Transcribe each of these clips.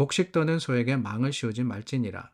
곡식 떠는 소에게 망을 씌우지 말지니라.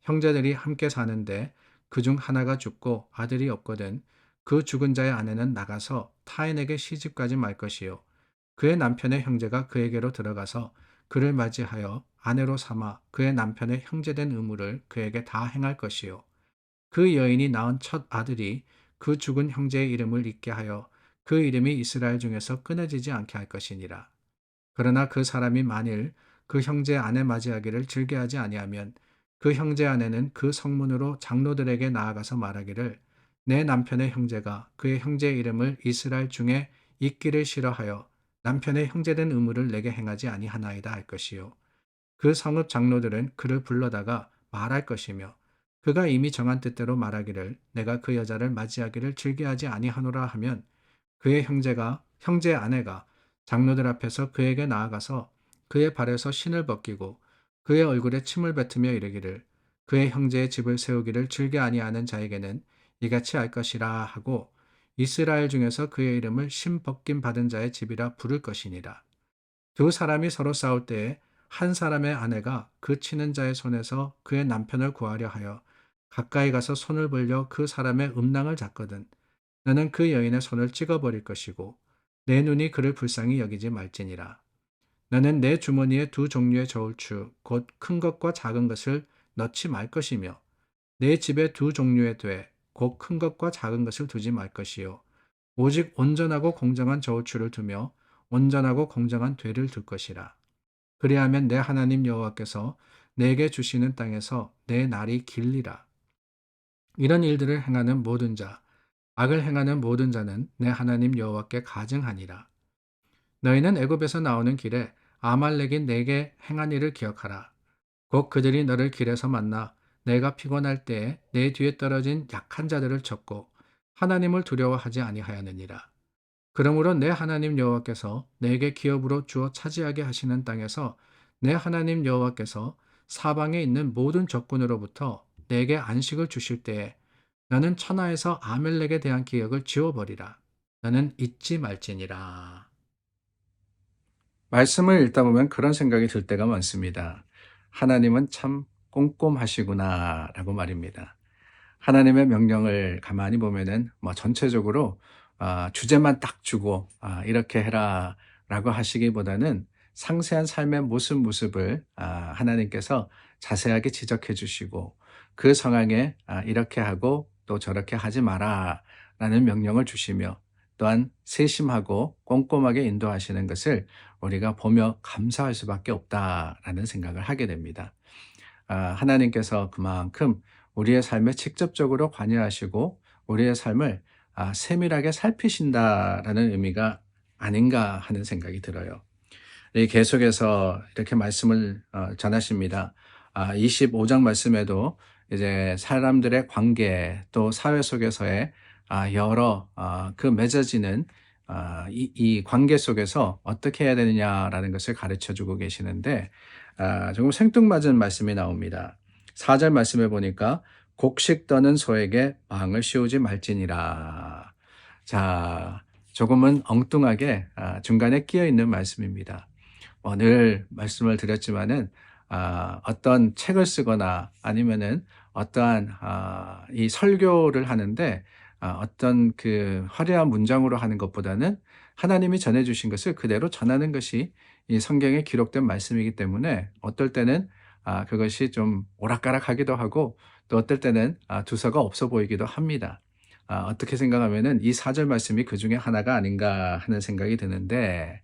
형제들이 함께 사는데 그 중 하나가 죽고 아들이 없거든 그 죽은 자의 아내는 나가서 타인에게 시집가지 말 것이요. 그의 남편의 형제가 그에게로 들어가서 그를 맞이하여 아내로 삼아 그의 남편의 형제된 의무를 그에게 다 행할 것이요. 그 여인이 낳은 첫 아들이 그 죽은 형제의 이름을 잊게 하여 그 이름이 이스라엘 중에서 끊어지지 않게 할 것이니라. 그러나 그 사람이 만일 그 형제 아내 맞이하기를 즐겨 하지 아니하면 그 형제 아내는 그 성문으로 장로들에게 나아가서 말하기를 내 남편의 형제가 그의 형제의 이름을 이스라엘 중에 잊기를 싫어하여 남편의 형제된 의무를 내게 행하지 아니하나이다 할 것이요. 그 성읍 장로들은 그를 불러다가 말할 것이며 그가 이미 정한 뜻대로 말하기를 내가 그 여자를 맞이하기를 즐겨하지 아니하노라 하면 그의 형제가 형제 아내가 장로들 앞에서 그에게 나아가서 그의 발에서 신을 벗기고 그의 얼굴에 침을 뱉으며 이르기를 그의 형제의 집을 세우기를 즐겨 아니하는 자에게는 이같이 할 것이라 하고 이스라엘 중에서 그의 이름을 신 벗김 받은 자의 집이라 부를 것이니라. 두 사람이 서로 싸울 때에 한 사람의 아내가 그 치는 자의 손에서 그의 남편을 구하려 하여 가까이 가서 손을 벌려 그 사람의 음낭을 잡거든 너는 그 여인의 손을 찍어버릴 것이고 내 눈이 그를 불쌍히 여기지 말지니라. 너는 내 주머니에 두 종류의 저울추 곧 큰 것과 작은 것을 넣지 말 것이며 내 집에 두 종류의 돼 곧 큰 것과 작은 것을 두지 말 것이요 오직 온전하고 공정한 저울추를 두며 온전하고 공정한 되를 둘 것이라. 그리하면 내 하나님 여호와께서 내게 주시는 땅에서 내 날이 길리라. 이런 일들을 행하는 모든 자, 악을 행하는 모든 자는 내 하나님 여호와께 가증하니라. 너희는 애굽에서 나오는 길에 아말렉인 내게 행한 일을 기억하라. 곧 그들이 너를 길에서 만나 내가 피곤할 때에 내 뒤에 떨어진 약한 자들을 쳤고 하나님을 두려워하지 아니하였느니라. 그러므로 내 하나님 여호와께서 내게 기업으로 주어 차지하게 하시는 땅에서 내 하나님 여호와께서 사방에 있는 모든 적군으로부터 내게 안식을 주실 때에 너는 천하에서 아멜렉에 대한 기억을 지워버리라. 너는 잊지 말지니라. 말씀을 읽다 보면 그런 생각이 들 때가 많습니다. 하나님은 참 꼼꼼하시구나 라고 말입니다. 하나님의 명령을 가만히 보면은 뭐 전체적으로 아, 주제만 딱 주고 아, 이렇게 해라 라고 하시기보다는 상세한 삶의 모습 모습을 아, 하나님께서 자세하게 지적해 주시고 그 상황에 아, 이렇게 하고 또 저렇게 하지 마라 라는 명령을 주시며 또한 세심하고 꼼꼼하게 인도하시는 것을 우리가 보며 감사할 수밖에 없다라는 생각을 하게 됩니다. 아, 하나님께서 그만큼 우리의 삶에 직접적으로 관여하시고 우리의 삶을 아, 세밀하게 살피신다라는 의미가 아닌가 하는 생각이 들어요. 계속해서 이렇게 말씀을 어, 전하십니다. 25장 아, 말씀에도 이제 사람들의 관계 또 사회 속에서의 아, 여러 아, 그 맺어지는 아, 이, 이 관계 속에서 어떻게 해야 되느냐라는 것을 가르쳐 주고 계시는데 조금 생뚱맞은 말씀이 나옵니다. 4절 말씀에 보니까 곡식 떠는 소에게 망을 씌우지 말지니라. 자, 조금은 엉뚱하게 중간에 끼어 있는 말씀입니다. 뭐늘 말씀을 드렸지만은 어떤 책을 쓰거나 아니면은 어떠한 이 설교를 하는데 아, 어떤 그 화려한 문장으로 하는 것보다는 하나님이 전해주신 것을 그대로 전하는 것이 이 성경에 기록된 말씀이기 때문에 어떨 때는 아, 그것이 좀 오락가락하기도 하고 또 어떨 때는 아, 두서가 없어 보이기도 합니다. 아, 어떻게 생각하면은 이 사절 말씀이 그 중에 하나가 아닌가 하는 생각이 드는데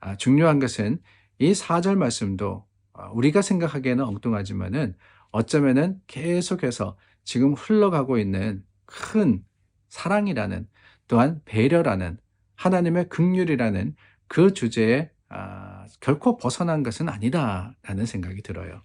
아, 중요한 것은 이 사절 말씀도 아, 우리가 생각하기에는 엉뚱하지만은 어쩌면은 계속해서 지금 흘러가고 있는 큰 사랑이라는 또한 배려라는 하나님의 극률이라는 그 주제에 아, 결코 벗어난 것은 아니다라는 생각이 들어요.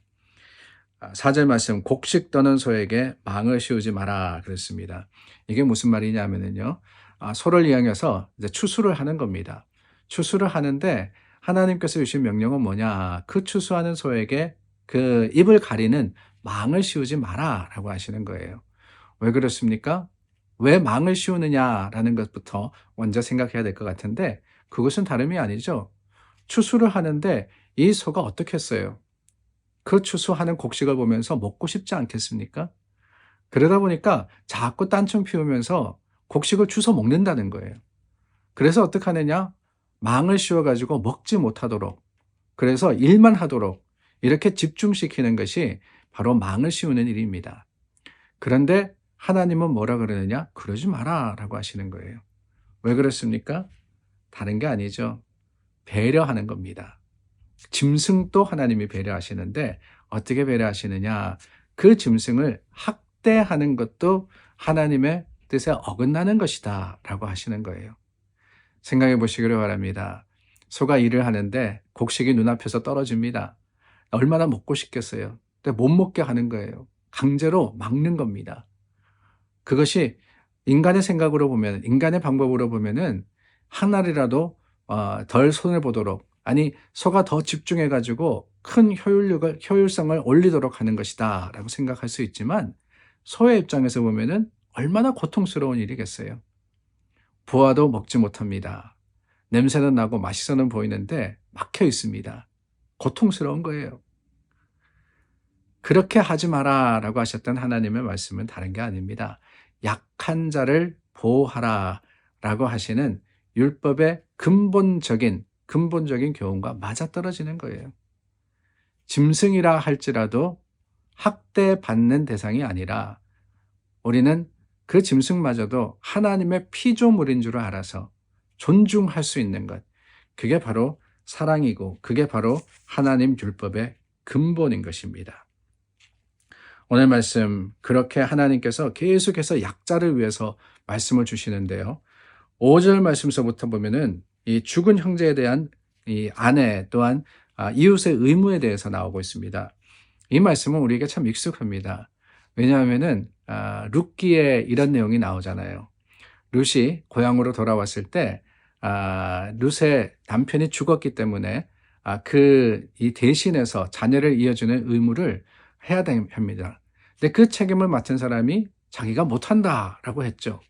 아, 사절 말씀 곡식 떠는 소에게 망을 씌우지 마라 그랬습니다. 이게 무슨 말이냐면은요. 아, 소를 이용해서 이제 추수를 하는 겁니다. 추수를 하는데 하나님께서 주신 명령은 뭐냐? 그 추수하는 소에게 그 입을 가리는 망을 씌우지 마라라고 하시는 거예요. 왜 그렇습니까? 왜 망을 씌우느냐라는 것부터 먼저 생각해야 될 것 같은데 그것은 다름이 아니죠. 추수를 하는데 이 소가 어떻게 했어요? 그 추수하는 곡식을 보면서 먹고 싶지 않겠습니까? 그러다 보니까 자꾸 딴청 피우면서 곡식을 주워 먹는다는 거예요. 그래서 어떻게 하느냐? 망을 씌워가지고 먹지 못하도록, 그래서 일만 하도록 이렇게 집중시키는 것이 바로 망을 씌우는 일입니다. 그런데 하나님은 뭐라 그러느냐? 그러지 마라 라고 하시는 거예요. 왜 그렇습니까? 다른 게 아니죠. 배려하는 겁니다. 짐승도 하나님이 배려하시는데 어떻게 배려하시느냐? 그 짐승을 학대하는 것도 하나님의 뜻에 어긋나는 것이다 라고 하시는 거예요. 생각해 보시기를 바랍니다. 소가 일을 하는데 곡식이 눈앞에서 떨어집니다. 얼마나 먹고 싶겠어요. 근데 못 먹게 하는 거예요. 강제로 막는 겁니다. 그것이 인간의 생각으로 보면, 인간의 방법으로 보면은 하나리라도 어, 덜 손을 보도록 아니 소가 더 집중해 가지고 큰 효율력을 효율성을 올리도록 하는 것이다라고 생각할 수 있지만 소의 입장에서 보면은 얼마나 고통스러운 일이겠어요. 부화도 먹지 못합니다. 냄새는 나고 맛있어는 보이는데 막혀 있습니다. 고통스러운 거예요. 그렇게 하지 마라 라고 하셨던 하나님의 말씀은 다른 게 아닙니다. 약한 자를 보호하라 라고 하시는 율법의 근본적인, 근본적인 교훈과 맞아떨어지는 거예요. 짐승이라 할지라도 학대받는 대상이 아니라 우리는 그 짐승마저도 하나님의 피조물인 줄 알아서 존중할 수 있는 것. 그게 바로 사랑이고 그게 바로 하나님 율법의 근본인 것입니다. 오늘 말씀 그렇게 하나님께서 계속해서 약자를 위해서 말씀을 주시는데요. 5절 말씀서부터 보면은 이 죽은 형제에 대한 이 아내 또한 아, 이웃의 의무에 대해서 나오고 있습니다. 이 말씀은 우리에게 참 익숙합니다. 왜냐하면은 아, 룻기에 이런 내용이 나오잖아요. 룻이 고향으로 돌아왔을 때 아, 룻의 남편이 죽었기 때문에 아, 그 이 대신해서 자녀를 이어주는 의무를 해야 됩니다. 근데 그 책임을 맡은 사람이 자기가 못한다라고 했죠.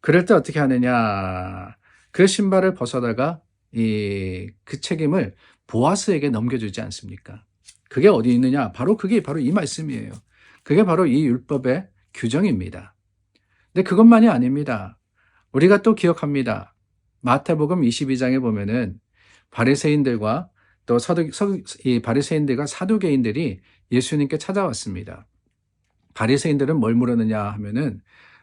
그럴 때 어떻게 하느냐? 그 신발을 벗어다가 이 그 책임을 보아스에게 넘겨주지 않습니까? 그게 어디 있느냐? 바로 그게 바로 이 말씀이에요. 그게 바로 이 율법의 규정입니다. 근데 그것만이 아닙니다. 우리가 또 기억합니다. 마태복음 22장에 보면은 바리새인들과 또 서두, 서, 이 바리새인들과 사두개인들이 예수님께 찾아왔습니다. 바리새인들은 뭘 물었느냐 하면은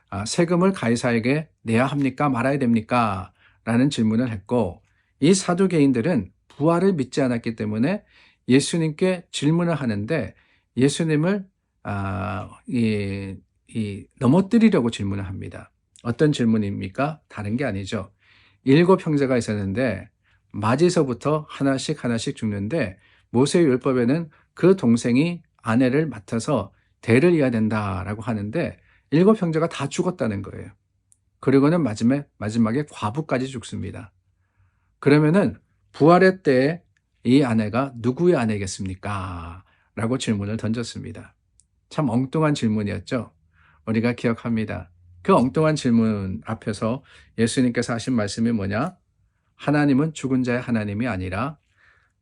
아, 세금을 가이사에게 내야 합니까 말아야 됩니까? 라는 질문을 했고 이 사두개인들은 부활을 믿지 않았기 때문에 예수님께 질문을 하는데 예수님을 아, 이, 이 넘어뜨리려고 질문을 합니다. 어떤 질문입니까? 다른 게 아니죠. 일곱 형제가 있었는데 맞이서부터 하나씩 하나씩 죽는데 모세의 율법에는 그 동생이 아내를 맡아서 대를 이어야 된다라고 하는데 일곱 형제가 다 죽었다는 거예요. 그리고는 마지막에, 마지막에 과부까지 죽습니다. 그러면은 부활의 때에 이 아내가 누구의 아내겠습니까? 라고 질문을 던졌습니다. 참 엉뚱한 질문이었죠. 우리가 기억합니다. 그 엉뚱한 질문 앞에서 예수님께서 하신 말씀이 뭐냐? 하나님은 죽은 자의 하나님이 아니라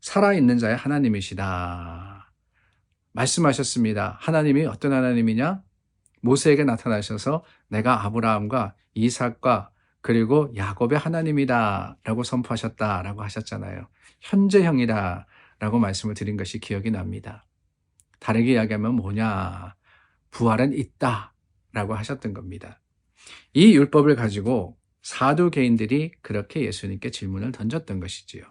살아있는 자의 하나님이시다. 말씀하셨습니다. 하나님이 어떤 하나님이냐? 모세에게 나타나셔서 내가 아브라함과 이삭과 그리고 야곱의 하나님이다 라고 선포하셨다 라고 하셨잖아요. 현재형이다 라고 말씀을 드린 것이 기억이 납니다. 다르게 이야기하면 뭐냐? 부활은 있다 라고 하셨던 겁니다. 이 율법을 가지고 사두개인들이 그렇게 예수님께 질문을 던졌던 것이지요.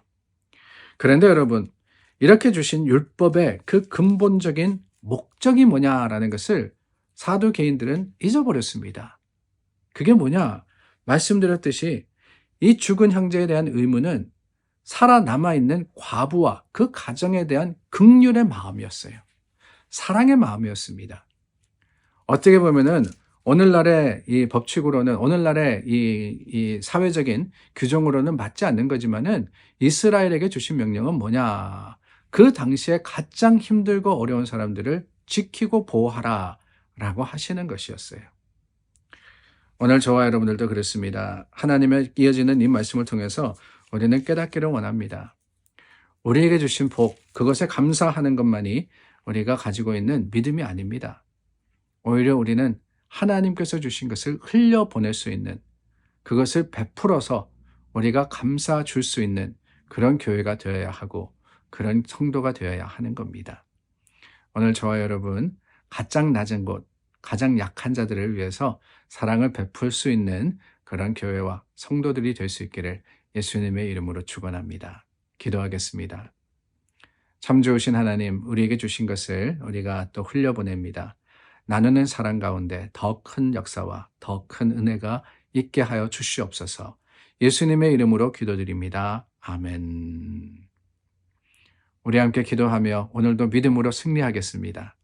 그런데 여러분, 이렇게 주신 율법의 그 근본적인 목적이 뭐냐라는 것을 사두개인들은 잊어버렸습니다. 그게 뭐냐? 말씀드렸듯이 이 죽은 형제에 대한 의무는 살아남아 있는 과부와 그 가정에 대한 극률의 마음이었어요. 사랑의 마음이었습니다. 어떻게 보면은 오늘날의 이 법칙으로는 오늘날의 이, 이 사회적인 규정으로는 맞지 않는 거지만은 이스라엘에게 주신 명령은 뭐냐? 그 당시에 가장 힘들고 어려운 사람들을 지키고 보호하라 라고 하시는 것이었어요. 오늘 저와 여러분들도 그렇습니다. 하나님의 이어지는 이 말씀을 통해서 우리는 깨닫기를 원합니다. 우리에게 주신 복, 그것에 감사하는 것만이 우리가 가지고 있는 믿음이 아닙니다. 오히려 우리는 하나님께서 주신 것을 흘려보낼 수 있는 그것을 베풀어서 우리가 감사 줄 수 있는 그런 교회가 되어야 하고 그런 성도가 되어야 하는 겁니다. 오늘 저와 여러분 가장 낮은 곳, 가장 약한 자들을 위해서 사랑을 베풀 수 있는 그런 교회와 성도들이 될 수 있기를 예수님의 이름으로 축원합니다. 기도하겠습니다. 참 좋으신 하나님, 우리에게 주신 것을 우리가 또 흘려보냅니다. 나누는 사랑 가운데 더 큰 역사와 더 큰 은혜가 있게 하여 주시옵소서. 예수님의 이름으로 기도드립니다. 아멘. 우리 함께 기도하며 오늘도 믿음으로 승리하겠습니다.